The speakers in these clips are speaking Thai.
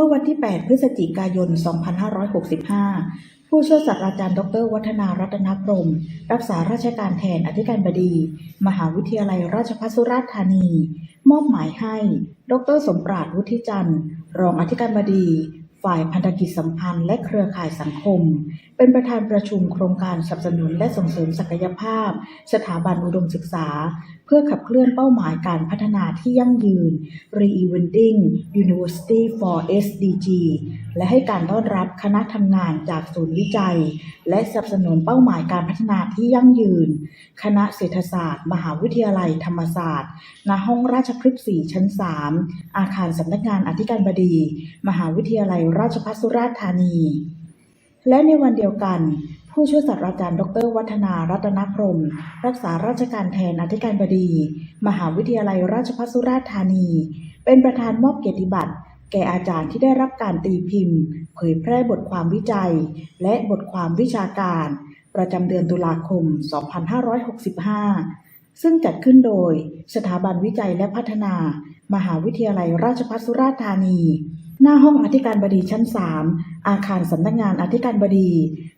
มื่อวันที่ 8 พฤศจิกายน 2565 ผู้ช่วยศาสตราจารย์ ดร วัฒนารัตนพรม รักษาราชการแทนอธิการบดี มหาวิทยาลัยราชภัฏสุราษฎร์ธานี มอบหมายให้ ดร สมปราชวุฒิจันทร์ รองอธิการบดี ฝ่ายพันธกิจสัมพันธ์และเครือข่ายสังคม เป็นประธานประชุมโครงการสนับสนุนและส่งเสริมศักยภาพ สถาบันอุดมศึกษา เพื่อขับเคลื่อนเป้าหมายการพัฒนาที่ยั่งยืน Reinventing University for SDG และให้การต้อนรับคณะทำงานจากศูนย์วิจัย และสนับสนุนเป้าหมายการพัฒนาที่ยั่งยืน คณะเศรษฐศาสตร์ มหาวิทยาลัยธรรมศาสตร์ณห้องราชพฤกษ์4ชั้น 3 อาคารสำนักงานอธิการบดี มหาวิทยาลัยราชภัสุราษฎร์ธานี และในวันเดียวกัน ผู้ช่วยศาสตราจารย์ ดร วัฒนารัตนพรม รักษาราชการแทนอธิการบดี มหาวิทยาลัยราชภัฏสุราษฎร์ธานี เป็นประธานมอบเกียรติบัตรแก่อาจารย์ที่ได้รับการตีพิมพ์ เผยแพร่บทความวิจัย และบทความวิชาการ ประจำเดือนตุลาคม 2565 ซึ่งจัดขึ้นโดย สถาบันวิจัยและพัฒนา มหาวิทยาลัยราชภัฏสุราษฎร์ธานี หน้าห้องอธิการบดีชั้น 3 อาคารสำนักงานอธิการบดี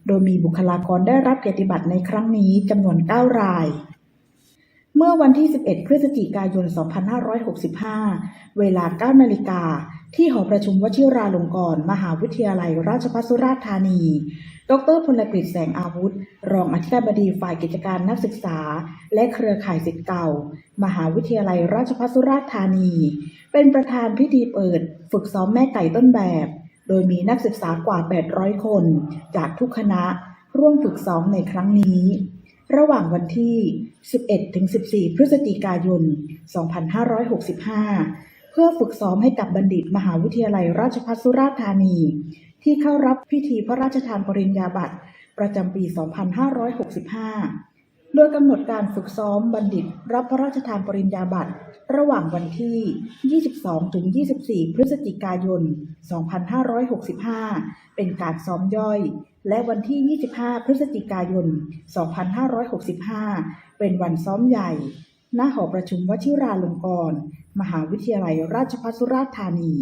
โดยมีบุคลากรได้รับเกียรติบัตรในครั้งนี้จำนวน 9 ราย เมื่อวันที่ 11 พฤศจิกายน 2565 เวลา 9 นาฬิกา ที่หอประชุมวชิราลงกรณ์มหาวิทยาลัยราชภัฏสุราษฎร์ธานี ดรพลกฤษแสงอาวุธ รองอธิการบดีฝ่ายกิจการนักศึกษา และเครือข่ายศิษย์เก่า มหาวิทยาลัยราชภัฏสุราษฎร์ธานี เป็นประธานพิธีเปิด ฝึกซ้อมแม่ไก่ต้นแบบ โดยมีนักศึกษากว่า 800 คน จากทุกคณะร่วมฝึกซ้อมในครั้งนี้ ระหว่างวันที่ 11-14 พฤศจิกายน 2565 เพื่อฝึกซ้อมให้กับบัณฑิตมหาวิทยาลัยราชภัฏสุราษฎร์ธานี ที่เข้ารับพิธีพระราชทานปริญญาบัตรประจำปี 2565 โดยกำหนดการฝึกซ้อมบัณฑิตรับพระราชทานปริญญาบัตรระหว่างวันที่ 22-24 พฤศจิกายน 2565 เป็นการซ้อมย่อย และวันที่ 25 พฤศจิกายน 2565 เป็นวันซ้อมใหญ่ณหอประชุมวชิราลงกรณ์ มหาวิทยาลัยราชภัฏสุราษฎร์ธานี